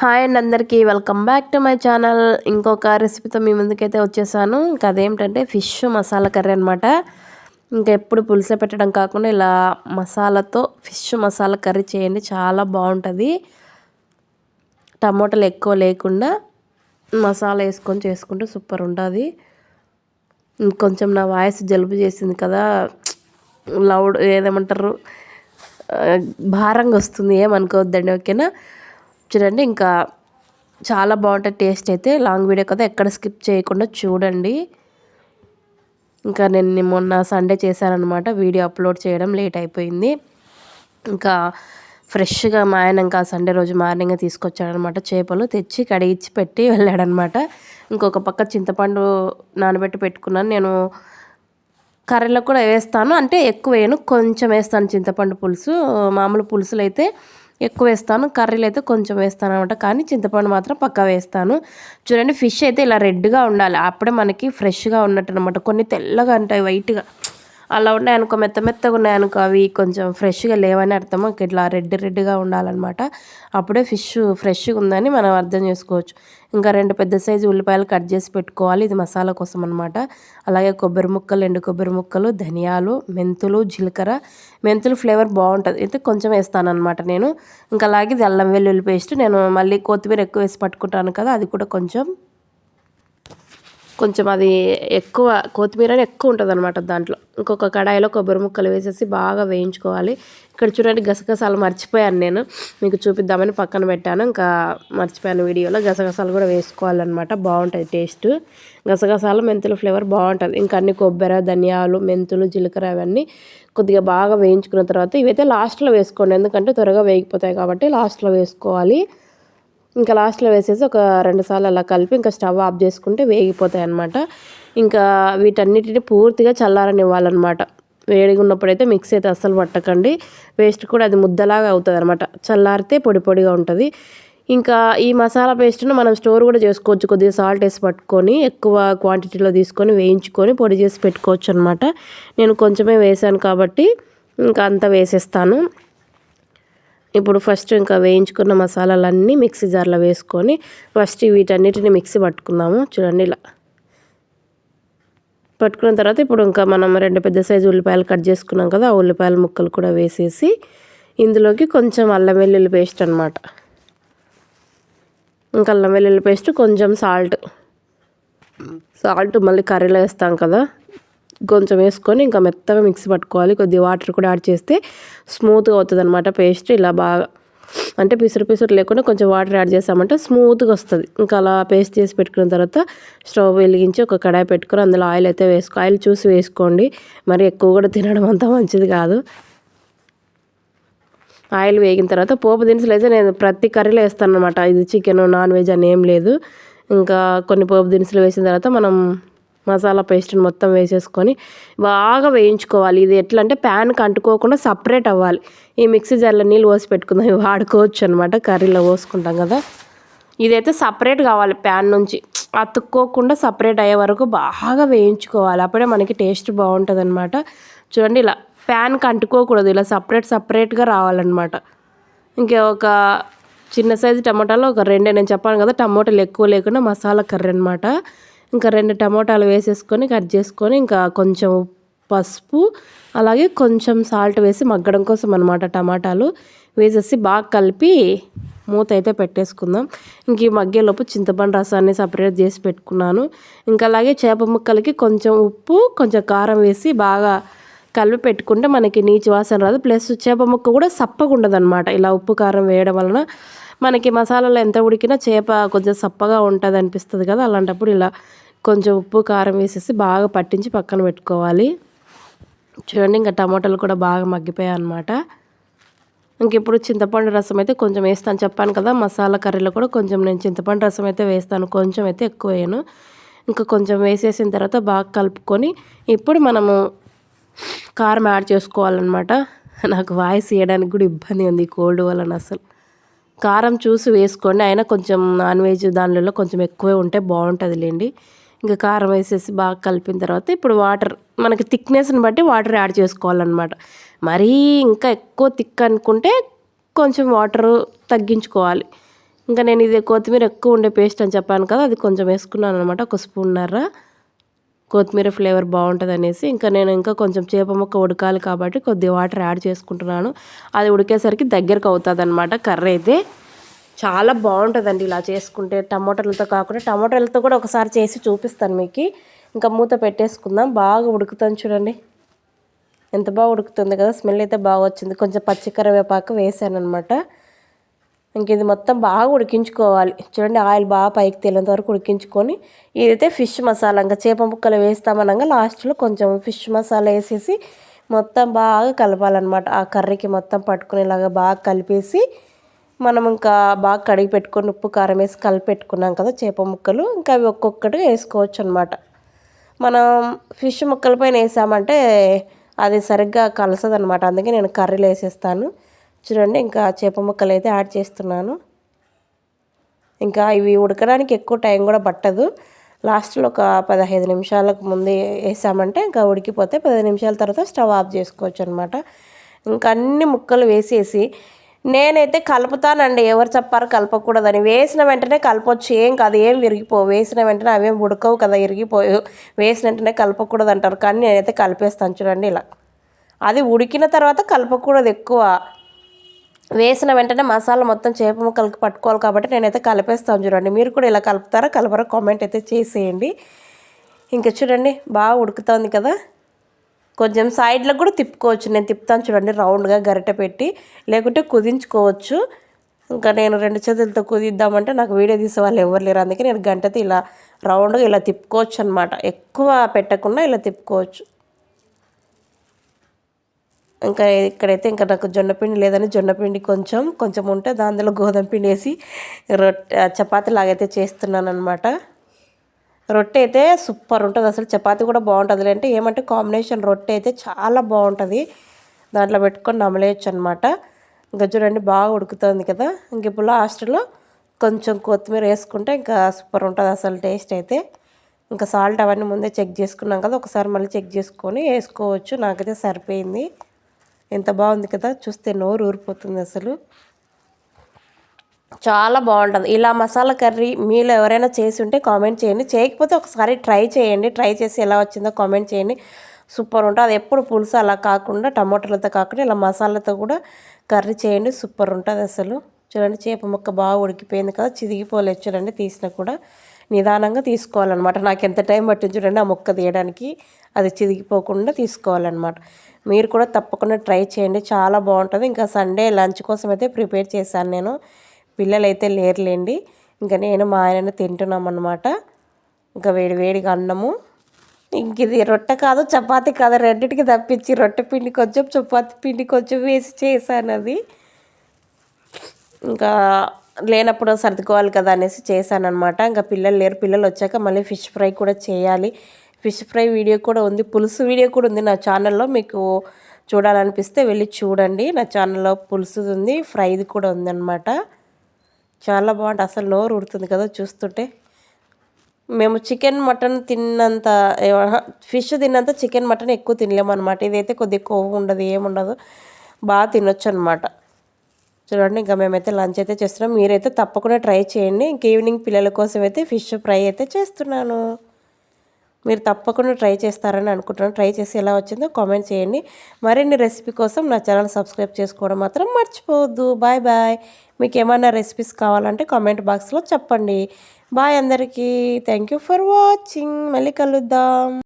Hi and అందరికీ welcome back to my channel. ఇంకొక రెసిపీతో మీ ముందుకైతే వచ్చేసాను. ఇంకా అదేమిటంటే ఫిష్ మసాలా కర్రీ అనమాట ఇంకా ఎప్పుడు పులుసు పెట్టడం కాకుండా ఇలా మసాలాతో ఫిష్ మసాలా కర్రీ చేయండి చాలా బాగుంటుంది. టమోటాలు ఎక్కువ లేకుండా మసాలా వేసుకొని చేసుకుంటే సూపర్ ఉంటుంది. ఇంకొంచెం నా వాయిస్ జలుబు చేసింది కదా లౌడ్ ఏదేమంటారు భారంగా వస్తుంది ఏమనుకోవద్దండి ఓకేనా? చూడండి ఇంకా చాలా బాగుంటుంది టేస్ట్ అయితే. లాంగ్ వీడియో కదా ఎక్కడ స్కిప్ చేయకుండా చూడండి. ఇంకా నేను మొన్న సండే చేశానమాట వీడియో అప్లోడ్ చేయడం లేట్ అయిపోయింది. ఇంకా ఫ్రెష్గా మా ఆయన ఇంకా సండే రోజు మార్నింగ్ తీసుకొచ్చాడనమాట చేపలు తెచ్చి కడిగిచ్చి పెట్టి వెళ్ళాడనమాట ఇంకొక పక్క చింతపండు నానబెట్టి పెట్టుకున్నాను. నేను కర్రీలో కూడా వేస్తాను. అంటే ఎక్కువ వేయను కొంచెం వేస్తాను చింతపండు పులుసు. మామూలు పులుసులు అయితే ఎక్కువ వేస్తాను. కర్రీలు అయితే కొంచెం వేస్తాను అనమాట కానీ చింతపండు మాత్రం పక్కా వేస్తాను. చూడండి ఫిష్ అయితే ఇలా రెడ్గా ఉండాలి. అప్పుడే మనకి ఫ్రెష్గా ఉన్నట్టు అనమాట కొన్ని తెల్లగా ఉంటాయి వైట్గా. అలా ఉన్నాయనుకో మెత్త మెత్తగా ఉన్నాయనుకో అవి కొంచెం ఫ్రెష్గా లేవని అర్థం. ఇట్లా రెడ్ రెడ్గా ఉండాలన్నమాట. అప్పుడే ఫిష్ ఫ్రెష్గా ఉందని మనం అర్థం చేసుకోవచ్చు. ఇంకా రెండు పెద్ద సైజు ఉల్లిపాయలు కట్ చేసి పెట్టుకోవాలి. ఇది మసాలా కోసం అనమాట అలాగే కొబ్బరి ముక్కలు ఎండు కొబ్బరి ముక్కలు ధనియాలు మెంతులు జీలకర్ర. మెంతులు ఫ్లేవర్ బాగుంటుంది. అయితే కొంచెం వేస్తాను అనమాట నేను. ఇంకా అలాగే ఇది అల్లం వెల్లుల్లి పేస్ట్. నేను మళ్ళీ కొత్తిమీర ఎక్కువ వేసి పట్టుకుంటాను కదా అది కూడా కొంచెం కొంచెం అది ఎక్కువ కొత్తిమీర ఎక్కువ ఉంటుంది అనమాట దాంట్లో. ఇంకొక కడాయిలో కొబ్బరి ముక్కలు వేసేసి బాగా వేయించుకోవాలి. ఇక్కడ చూడండి గసగసాలు మర్చిపోయాను నేను. మీకు చూపిద్దామని పక్కన పెట్టాను. ఇంకా మర్చిపోయాను వీడియోలో. గసగసాలు కూడా వేసుకోవాలన్నమాట. బాగుంటుంది టేస్ట్. గసగసాలు మెంతుల ఫ్లేవర్ బాగుంటుంది. ఇంకా అన్ని కొబ్బరి ధనియాలు మెంతులు జీలకర్ర అవన్నీ కొద్దిగా బాగా వేయించుకున్న తర్వాత ఇవైతే లాస్ట్లో వేసుకోండి. ఎందుకంటే త్వరగా వేగిపోతాయి కాబట్టి లాస్ట్లో వేసుకోవాలి. ఇంకా లాస్ట్లో వేసేసి ఒక రెండు సార్లు అలా కలిపి ఇంకా స్టవ్ ఆఫ్ చేసుకుంటే వేగిపోతాయి అనమాట ఇంకా వీటన్నిటిని పూర్తిగా చల్లారనివ్వాలన్నమాట. వేడిగా ఉన్నప్పుడైతే మిక్స్ అయితే అస్సలు పట్టకండి. పేస్ట్ కూడా అది ముద్దలాగా అవుతుంది అనమాట చల్లారితే పొడి పొడిగా ఉంటుంది. ఇంకా ఈ మసాలా పేస్ట్ను మనం స్టోర్ కూడా చేసుకోవచ్చు. కొద్దిగా సాల్ట్ వేసి పట్టుకొని ఎక్కువ క్వాంటిటీలో తీసుకొని వేయించుకొని పొడి చేసి పెట్టుకోవచ్చు అనమాట నేను కొంచెమే వేసాను కాబట్టి ఇంకా అంతా వేసేస్తాను. ఇప్పుడు ఫస్ట్ ఇంకా వేయించుకున్న మసాలాలన్నీ మిక్సీ జార్లో వేసుకొని ఫస్ట్ వీటన్నిటిని మిక్సీ పట్టుకుందాము. చూడండి ఇలా. పట్టుకున్న తర్వాత ఇప్పుడు ఇంకా మనం రెండు పెద్ద సైజు ఉల్లిపాయలు కట్ చేసుకున్నాం కదా ఆ ఉల్లిపాయల ముక్కలు కూడా వేసేసి ఇందులోకి కొంచెం అల్లం వెల్లుల్లి పేస్ట్ అనమాట ఇంకా అల్లం వెల్లుల్లి పేస్ట్ కొంచెం సాల్ట్ సాల్ట్ మళ్ళీ కర్రీలో వేస్తాం కదా. కొంచెం వేసుకొని ఇంకా మెత్తగా మిక్సీ పట్టుకోవాలి. కొద్దిగా వాటర్ కూడా యాడ్ చేస్తే స్మూత్గా అవుతుంది అనమాట పేస్ట్. ఇలా బాగా అంటే పిసురు పిసురు లేకుండా కొంచెం వాటర్ యాడ్ చేసామంటే స్మూత్గా వస్తుంది. ఇంకా అలా పేస్ట్ చేసి పెట్టుకున్న తర్వాత స్టవ్ వెలిగించి ఒక కడాయి పెట్టుకొని అందులో ఆయిల్ అయితే వేసుకో ఆయిల్ చూసి వేసుకోండి. మరి ఎక్కువ కూడా తినడం అంతా మంచిది కాదు. ఆయిల్ వేగిన తర్వాత పోపు దినుసులు అయితే నేను ప్రతి కర్రీలో వేస్తాను అనమాట ఇది చికెన్ నాన్ వెజ్ అని ఏం లేదు. ఇంకా కొన్ని పోపు దినుసులు వేసిన తర్వాత మనం మసాలా పేస్ట్ని మొత్తం వేసేసుకొని బాగా వేయించుకోవాలి. ఇది ఎట్లా అంటే ప్యాన్కి అంటుకోకుండా సపరేట్ అవ్వాలి. ఈ మిక్సీ జార్లో నీళ్ళు పోసి పెట్టుకుందాం. ఇవి వాడుకోవచ్చు అనమాట కర్రీలో పోసుకుంటాం కదా. ఇదైతే సపరేట్ కావాలి ప్యాన్ నుంచి. అతుక్కోకుండా సపరేట్ అయ్యే వరకు బాగా వేయించుకోవాలి. అప్పుడే మనకి టేస్ట్ బాగుంటుంది అనమాట చూడండి ఇలా ప్యాన్కి అంటుకోకూడదు. ఇలా సపరేట్ సపరేట్గా రావాలన్నమాట. ఇంకా ఒక చిన్న సైజు టమాటాలు ఒక రెండే నేను చెప్పాను కదా టమాటాలు ఎక్కువ లేకుండా మసాలా కర్రీ అనమాట ఇంకా రెండు టమోటాలు వేసేసుకొని కట్ చేసుకొని ఇంకా కొంచెం పసుపు అలాగే కొంచెం సాల్ట్ వేసి మగ్గడం కోసం అనమాట టమాటాలు వేసేసి బాగా కలిపి మూత అయితే పెట్టేసుకుందాం. ఇంక ఈ మగ్గేలోపు చింతపండు రసాన్ని సపరేట్ చేసి పెట్టుకున్నాను. ఇంకా అలాగే చేప ముక్కలకి కొంచెం ఉప్పు కొంచెం కారం వేసి బాగా కలిపి పెట్టుకుంటే మనకి నీచు వాసన రాదు. ప్లస్ చేప ముక్క కూడా సప్పగా ఉండదనమాట ఇలా ఉప్పు కారం వేయడం వలన మనకి మసాలాలో ఎంత ఉడికినా చేప కొంచెం సప్పగా ఉంటుంది అనిపిస్తుంది కదా అలాంటప్పుడు ఇలా కొంచెం ఉప్పు కారం వేసేసి బాగా పట్టించి పక్కన పెట్టుకోవాలి. చూడండి ఇంకా టమాటాలు కూడా బాగా మగ్గిపోయాయి అనమాట ఇంక ఇప్పుడు చింతపండు రసం అయితే కొంచెం వేస్తాను. చెప్పాను కదా మసాలా కర్రీలో కూడా కొంచెం నేను చింతపండు రసం అయితే వేస్తాను. కొంచెం అయితే ఎక్కువ వేయను. ఇంకా కొంచెం వేసేసిన తర్వాత బాగా కలుపుకొని ఇప్పుడు మనము కారం యాడ్ చేసుకోవాలన్నమాట. నాకు వాయిస్ వేయడానికి కూడా ఇబ్బంది ఉంది కోల్డ్ వలన అసలు. కారం చూసి వేసుకోండి. అయినా కొంచెం నాన్ వెజ్ దానిలో కొంచెం ఎక్కువే ఉంటే బాగుంటుంది లేండి ఇంకా కారం వేసేసి బాగా కలిపిన తర్వాత ఇప్పుడు వాటర్ మనకి థిక్నెస్ని బట్టి వాటర్ యాడ్ చేసుకోవాలన్నమాట. మరీ ఇంకా ఎక్కువ థిక్ అనుకుంటే కొంచెం వాటర్ తగ్గించుకోవాలి. ఇంకా నేను ఇది కొత్తిమీర ఎక్కువ ఉండే పేస్ట్ అని చెప్పాను కదా అది కొంచెం వేసుకున్నాను అనమాట ఒక స్పూన్నర కొత్తిమీర ఫ్లేవర్ బాగుంటుంది అనేసి ఇంకా నేను ఇంకా కొంచెం చేప ముక్క ఉడకాలి కాబట్టి కొద్దిగా వాటర్ యాడ్ చేసుకుంటున్నాను. అది ఉడికేసరికి దగ్గరకు అవుతుంది అనమాట కర్రీ అయితే చాలా బాగుంటుందండి ఇలా చేసుకుంటే. టమాటాలతో కాకుండా టమాటాలతో కూడా ఒకసారి చేసి చూపిస్తాను మీకు. ఇంకా మూత పెట్టేసుకుందాం. బాగా ఉడుకుతాను చూడండి. ఎంత బాగా ఉడుకుతుంది కదా. స్మెల్ అయితే బాగా వచ్చింది. కొంచెం పచ్చి కరివేపాకు వేసాను అనమాట ఇంక ఇది మొత్తం బాగా ఉడికించుకోవాలి. చూడండి ఆయిల్ బాగా పైకి తేలేంత వరకు ఉడికించుకొని ఇదైతే ఫిష్ మసాలా. ఇంకా చేప ముక్కలు వేస్తామనగా లాస్ట్లో కొంచెం ఫిష్ మసాలా వేసేసి మొత్తం బాగా కలపాలన్నమాట. ఆ కర్రీకి మొత్తం పట్టుకునేలాగా బాగా కలిపేసి మనం ఇంకా బాగా కడిగి పెట్టుకొని ఉప్పు కారం వేసి కలిపి పెట్టుకున్నాం కదా చేప ముక్కలు. ఇంకా అవి ఒక్కొక్కటి వేసుకోవచ్చు అనమాట మనం ఫిష్ ముక్కల పైన వేసామంటే అది సరిగ్గా కలసదు అనమాట అందుకే నేను కర్రీలు వేసేస్తాను. చూడండి ఇంకా చేప ముక్కలు అయితే యాడ్ చేస్తున్నాను. ఇంకా ఇవి ఉడకడానికి ఎక్కువ టైం కూడా పట్టదు. లాస్ట్లో ఒక పదహైదు నిమిషాలకు ముందు వేసామంటే ఇంకా ఉడికిపోతే పదిహేను నిమిషాల తర్వాత స్టవ్ ఆఫ్ చేసుకోవచ్చు అనమాట ఇంకా అన్ని ముక్కలు వేసేసి నేనైతే కలుపుతానండి. ఎవరు చెప్పారు కలపకూడదని. వేసిన వెంటనే కలపొచ్చు. ఏం కాదు. ఏం విరిగిపోవు. వేసిన వెంటనే అవేం ఉడకవు కదా. విరిగిపోయి వేసిన వెంటనే కలపకూడదు అంటారు కానీ నేనైతే కలిపేస్తాను చూడండి ఇలా. అది ఉడికిన తర్వాత కలపకూడదు ఎక్కువ. వేసిన వెంటనే మసాలా మొత్తం చేప ముక్కలకి పట్టుకోవాలి కాబట్టి నేనైతే కలిపేస్తాను చూడండి. మీరు కూడా ఇలా కలుపుతారా? కలపరా? కామెంట్ అయితే చేసేయండి. ఇంకా చూడండి. బాగా ఉడుకుతుంది కదా. కొంచెం సైడ్లకు కూడా తిప్పుకోవచ్చు. నేను తిప్పుతాను చూడండి రౌండ్గా గరిటె పెట్టి లేకుంటే కుదించుకోవచ్చు. ఇంకా నేను రెండు చేతులతో కుదిద్దామంటే నాకు వీడియో తీసే వాళ్ళు ఎవరు లేరు. అందుకే నేను గంటతో ఇలా రౌండ్గా ఇలా తిప్పుకోవచ్చు అనమాట ఎక్కువ పెట్టకుండా ఇలా తిప్పుకోవచ్చు. ఇంకా ఇక్కడైతే ఇంకా నాకు జొన్నపిండి లేదని జొన్నపిండి కొంచెం కొంచెం ఉంటే దానిలో గోధుమ పిండి వేసి రొట్టె చపాతీ లాగైతే చేస్తున్నాను అనమాట రొట్టె అయితే సూపర్ ఉంటుంది. అసలు చపాతీ కూడా బాగుంటుంది అంటే ఏమంటే కాంబినేషన్ రొట్టె అయితే చాలా బాగుంటుంది. దాంట్లో పెట్టుకొని నమలేయచ్చు అనమాట ఇంకా చూడండి బాగా ఉడుకుతుంది కదా. ఇంక ఇప్పుడు లాస్ట్లో కొంచెం కొత్తిమీర వేసుకుంటే ఇంకా సూపర్ ఉంటుంది అసలు టేస్ట్ అయితే. ఇంకా సాల్ట్ అవన్నీ ముందే చెక్ చేసుకున్నాం కదా. ఒకసారి మళ్ళీ చెక్ చేసుకొని వేసుకోవచ్చు. నాకైతే సరిపోయింది. ఎంత బాగుంది కదా. చూస్తే నోరు ఊరిపోతుంది అసలు. చాలా బాగుంటుంది. ఇలా మసాలా కర్రీ మీలో ఎవరైనా చేసి ఉంటే కామెంట్ చేయండి. చేయకపోతే ఒకసారి ట్రై చేయండి. ట్రై చేసి ఎలా వచ్చిందో కామెంట్ చేయండి. సూపర్ ఉంటుంది. అది ఎప్పుడు పులుసు అలా కాకుండా టమాటాలతో కాకుండా ఇలా మసాలాతో కూడా కర్రీ చేయండి. సూపర్ ఉంటుంది అసలు. చూడండి చేప ముక్క బాగా ఉడికిపోయింది కదా. చిదిగిపోలేదు చూడండి తీసినా కూడా. నిదానంగా తీసుకోవాలన్నమాట. నాకు ఎంత టైం పట్టింది చూడండి ఆ ముక్క తీయడానికి. అది చిదిగిపోకుండా తీసుకోవాలన్నమాట. మీరు కూడా తప్పకుండా ట్రై చేయండి. చాలా బాగుంటుంది. ఇంకా సండే లంచ్ కోసం అయితే ప్రిపేర్ చేశాను నేను. పిల్లలు అయితే లేరులేండి. ఇంకా నేను మా ఆయన తింటున్నాం అనమాట ఇంకా వేడి వేడిగా అన్నము. ఇంక ఇది రొట్టె కాదు చపాతీ కాదు రెండింటికి తప్పించి రొట్టె పిండి కొంచెం చపాతీ పిండి కొంచెం వేసి చేశాను అది. ఇంకా లేనప్పుడు సర్దుకోవాలి కదా అనేసి చేశాను అనమాట ఇంకా పిల్లలు లేరు పిల్లలు వచ్చాక మళ్ళీ ఫిష్ ఫ్రై కూడా చేయాలి. ఫిష్ ఫ్రై వీడియో కూడా ఉంది పులుసు వీడియో కూడా ఉంది నా ఛానల్లో. మీకు చూడాలనిపిస్తే వెళ్ళి చూడండి. నా ఛానల్లో పులుసుది ఉంది ఫ్రైది కూడా ఉందన్నమాట. చాలా బాగుంటుంది. అసలు నోరు ఉడుతుంది కదా చూస్తుంటే. మేము చికెన్ మటన్ తిన్నంత ఫిష్ తిన్నంత చికెన్ మటన్ ఎక్కువ తినలేమన్నమాట. ఇదైతే కొద్దిగా కొవ్వు ఉండదు ఏముండదు బాగా తినొచ్చు అనమాట చూడండి ఇంకా మేమైతే లంచ్ అయితే చేస్తున్నాం. మీరైతే తప్పకుండా ట్రై చేయండి. ఇంక ఈవినింగ్ పిల్లల కోసం అయితే ఫిష్ ఫ్రై అయితే చేస్తున్నాను. మీరు తప్పకుండా ట్రై చేస్తారని అనుకుంటున్నాను. ట్రై చేసి ఎలా వచ్చిందో కామెంట్ చేయండి. మరిన్ని రెసిపీ కోసం నా ఛానల్ సబ్స్క్రైబ్ చేసుకోవడం మాత్రం మర్చిపోవద్దు. బాయ్ బాయ్ మీకు ఏమైనా రెసిపీస్ కావాలంటే కామెంట్ బాక్స్లో చెప్పండి. బాయ్ అందరికీ. థ్యాంక్ యూ ఫర్ వాచింగ్ మళ్ళీ కలుద్దాం.